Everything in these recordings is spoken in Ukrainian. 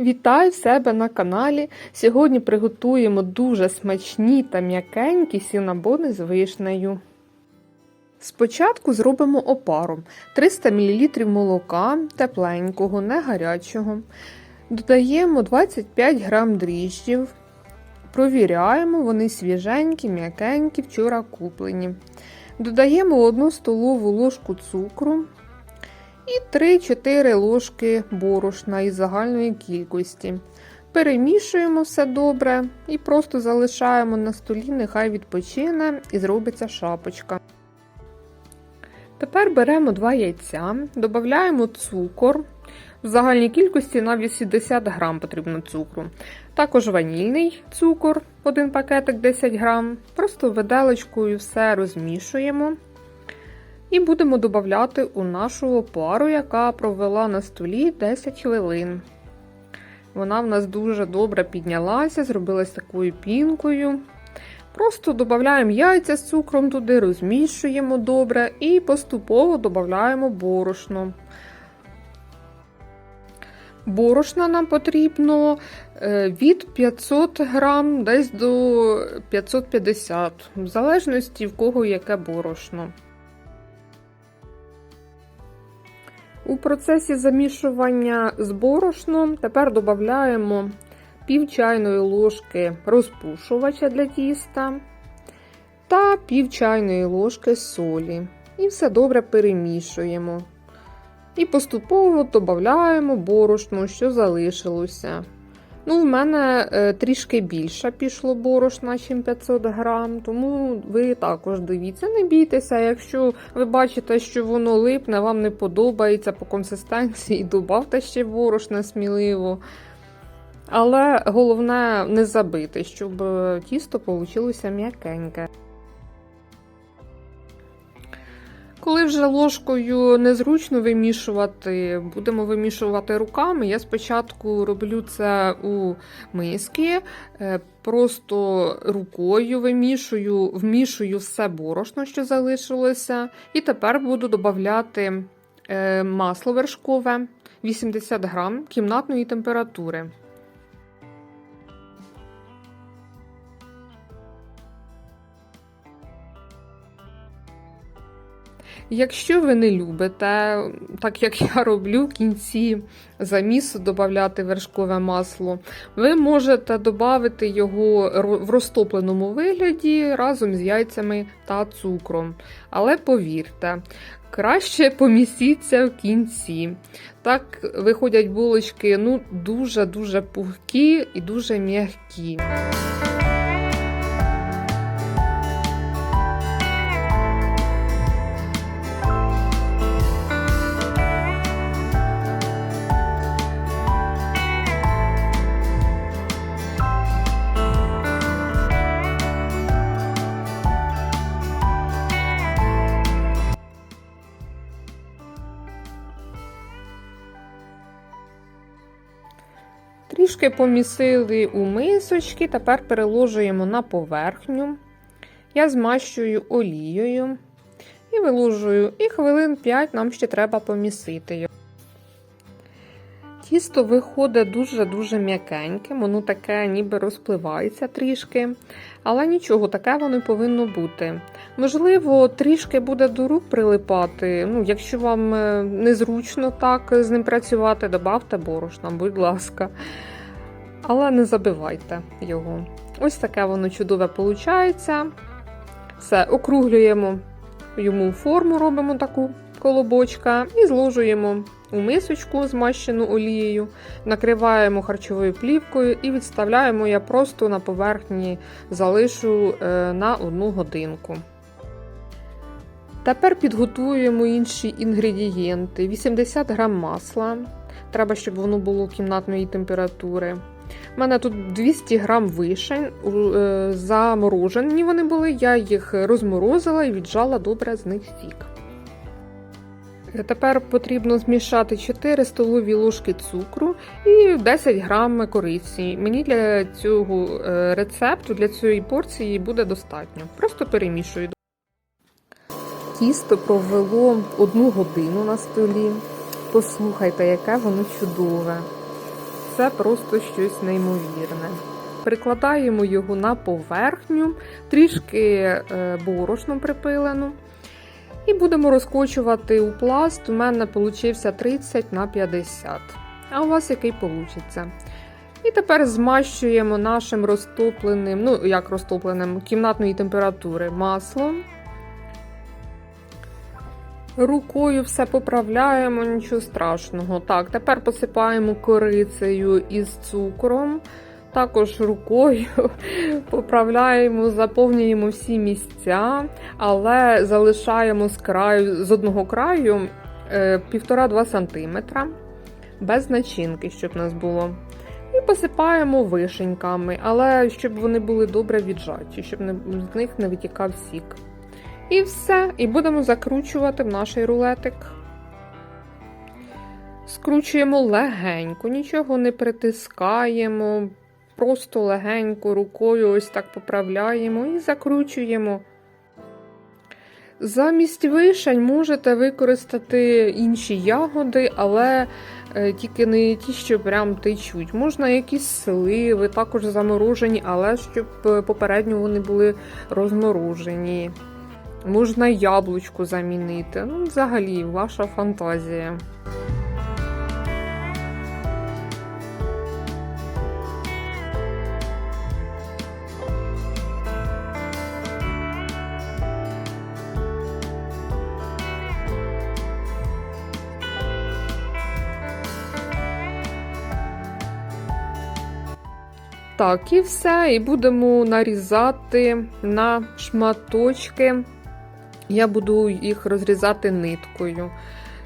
Вітаю себе на каналі. Сьогодні приготуємо дуже смачні та м'якенькі сінабони з вишнею. Спочатку зробимо опару 300 мл молока тепленького, не гарячого. Додаємо 25 г дріжджів. Провіряємо, вони свіженькі, м'якенькі, вчора куплені. Додаємо 1 столову ложку цукру і 3-4 ложки борошна із загальної кількості. Перемішуємо все добре і просто залишаємо на столі, нехай відпочине і зробиться шапочка. Тепер беремо 2 яйця, додаємо цукор. В загальній кількості на 80 грам потрібно цукру. Також ванільний цукор, один пакетик 10 грам. Просто виделочкою все розмішуємо. І будемо додати у нашу опару, яка провела на столі 10 хвилин. Вона в нас дуже добре піднялася, зробилась такою пінкою. Просто додаємо яйця з цукром туди, розмішуємо добре і поступово додаємо борошно. Борошна нам потрібно від 500 грам десь до 550 в залежності в кого яке борошно. У процесі замішування з борошном тепер додаємо пів чайної ложки розпушувача для тіста та пів чайної ложки солі. І все добре перемішуємо. І поступово додаємо борошно, що залишилося. Ну, в мене е, трішки більше пішло борошна, ніж 500 грам, тому ви також дивіться, не бійтеся. Якщо ви бачите, що воно липне, вам не подобається по консистенції, добавте ще борошна сміливо. Але головне не забити, щоб е, тісто вийшло м'якеньке. Коли вже ложкою незручно вимішувати, будемо вимішувати руками. Я спочатку роблю це у миски, просто рукою вимішую, вмішую все борошно, що залишилося. І тепер буду додати масло вершкове 80 грам кімнатної температури. Якщо ви не любите, так як я роблю в кінці замісу додати вершкове масло, ви можете додати його в розтопленому вигляді разом з яйцями та цукром. Але повірте, краще помістіться в кінці. Так виходять булочки ну, дуже-дуже пухкі і дуже м'які. Трішки помісили у мисочки, тепер переложуємо на поверхню. Я змащую олією і виложую, і хвилин 5 нам ще треба помісити його. Тісто виходить дуже-дуже м'якеньким, воно таке ніби розпливається трішки. Але нічого, таке воно повинно бути. Можливо, трішки буде до рук прилипати. Ну, Якщо вам е, незручно так з ним працювати, додавте борошна, будь ласка. Але не забивайте його. Ось таке воно чудове виходить. Все, округлюємо йому форму, робимо таку колобочка і зложуємо у мисочку, змащену олією, накриваємо харчовою плівкою і відставляємо я просто на поверхні залишу е, на одну годинку. Тепер підготуємо інші інгредієнти: 80 г масла. Треба, щоб воно було кімнатної температури. У мене тут 200 грам вишень, е, заморожені вони були, я їх розморозила і віджала добре з них сік. Тепер потрібно змішати 4 столові ложки цукру і 10 грам кориці. Мені для цього е, рецепту, для цієї порції буде достатньо. Просто перемішую. Тісто провело одну годину на столі. Послухайте, яке воно чудове. Це просто щось неймовірне. Прикладаємо його на поверхню, трішки е, борошном припилену. І будемо розкочувати у пласт. У мене получився 30 на 50. А у вас який получиться? І тепер змащуємо нашим розтопленим, ну як розтопленим, кімнатної температури маслом. Рукою все поправляємо, нічого страшного. Так, тепер посипаємо корицею із цукром. Також рукою поправляємо, заповнюємо всі місця, але залишаємо з краю, з одного краю е, 1,5-2 см без начинки, щоб нас було. І посипаємо вишеньками, але щоб вони були добре віджаті, щоб з них не витікав сік. І все. І будемо закручувати в наш рулетик. Скручуємо легенько, нічого не притискаємо, просто легенько рукою ось так поправляємо і закручуємо. Замість вишень можете використати інші ягоди, але е, тільки не ті, що прям течуть. Можна якісь сливи, також заморожені, але щоб е, попередньо вони були розморожені. Можна яблучко замінити. Ну, взагалі, ваша фантазія. Так, і все. І будемо нарізати на шматочки. Я буду їх розрізати ниткою.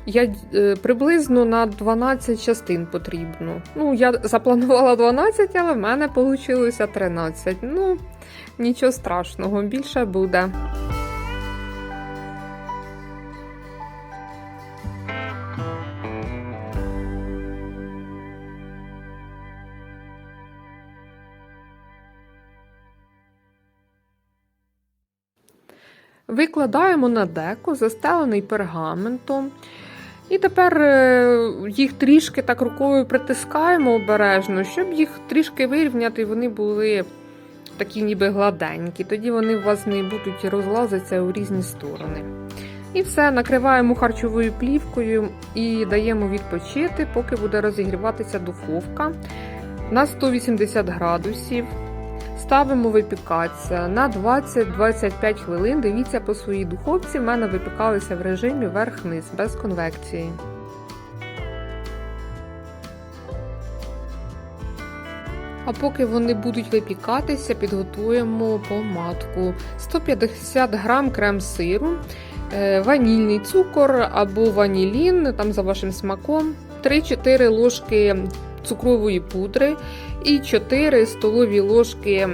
Я е, приблизно на 12 частин потрібно. Ну, я запланувала 12, але в мене вийшло 13. Ну, нічого страшного, більше буде. Викладаємо на деко, застелений пергаментом. І тепер е, їх трішки так рукою притискаємо обережно, щоб їх трішки вирівняти, і вони були такі ніби гладенькі. Тоді вони у вас не будуть розлазитися у різні сторони. І все, накриваємо харчовою плівкою і даємо відпочити, поки буде розігріватися духовка на 180 градусів. Ставимо випікатися на 20-25 хвилин. Дивіться по своїй духовці. В мене випікалися в режимі верх-низ без конвекції. А поки вони будуть випікатися, підготуємо помадку. 150 грам крем сиру, е, ванільний цукор або ванілін, там за вашим смаком, 3-4 ложки цукрової пудри і 4 столові ложки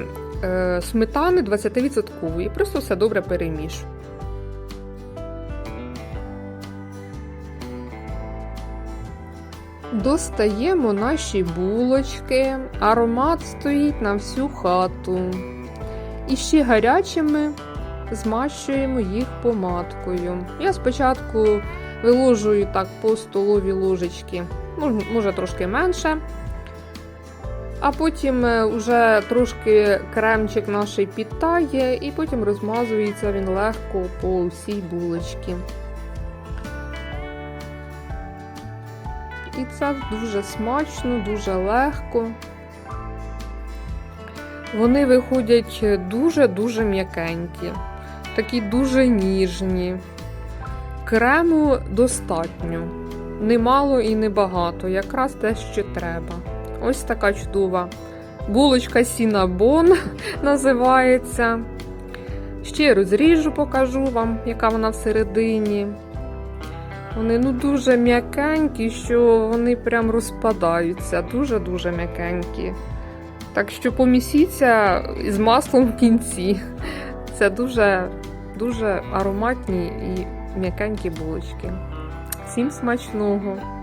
е, сметани 20%. Просто все добре перемішую. Достаємо наші булочки, аромат стоїть на всю хату. І ще гарячими змащуємо їх помадкою. Я спочатку виложую так по столовій ложечки, може трошки менше. А потім вже трошки кремчик наш підтає, і потім розмазується він легко по всій булочці. І це дуже смачно, дуже легко. Вони виходять дуже-дуже м'якенькі, такі дуже ніжні. Крему достатньо. Немало і небагато, якраз те, що треба. Ось така чудова булочка Сінабон називається. Ще розріжу, покажу вам, яка вона всередині. Вони ну дуже м'якенькі, що вони прям розпадаються. Дуже-дуже м'якенькі. Так що помісіться з маслом в кінці. Це дуже дуже ароматні і м'якенькі булочки. Всім смачного!